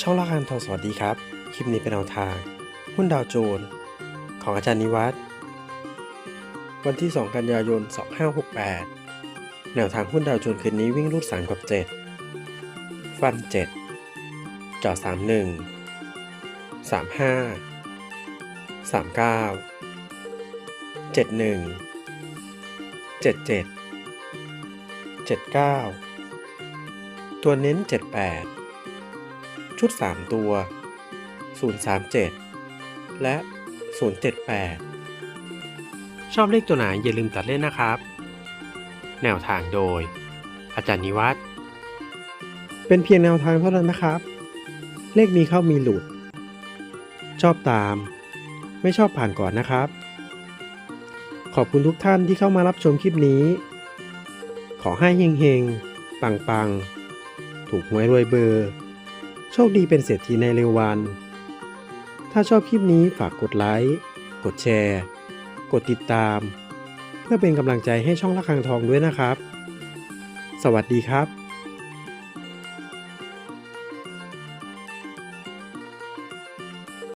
ช่องละคันทองสวัสดีครับ คลิปนี้เป็นแนวทาง หุ้นดาวโจนส์ของอาจารย์นิวัฒน์วันที่ 2 กันยายน 2568 แนวทางหุ้นดาวโจนส์คืนนี้วิ่งรูด3กับ 7 ฟัน 7จอ31 35 39 71 77 79 ตัวเน้น 78 ชุด 3 ตัว 037 และ 078 ชอบเลขตัวไหนอย่าลืมตัดเล่นนะครับ แนวทางโดย อาจารย์นิวัฒน์เป็นเพียงแนวทางเท่านั้นนะครับ เลขมีเข้ามีหลุด ชอบตาม ไม่ชอบผ่านก่อนนะครับ ขอบคุณทุกท่านที่เข้ามารับชมคลิปนี้ ขอให้เฮงๆ ปังๆ ถูกหวยรวยเบอร์ โชคดีเป็นเศรษฐีในเร็ววัน ถ้าชอบคลิปนี้ฝากกดไลค์ กดแชร์ กดติดตาม เพื่อเป็นกำลังใจให้ช่องละคังทองด้วยนะครับ สวัสดีครับ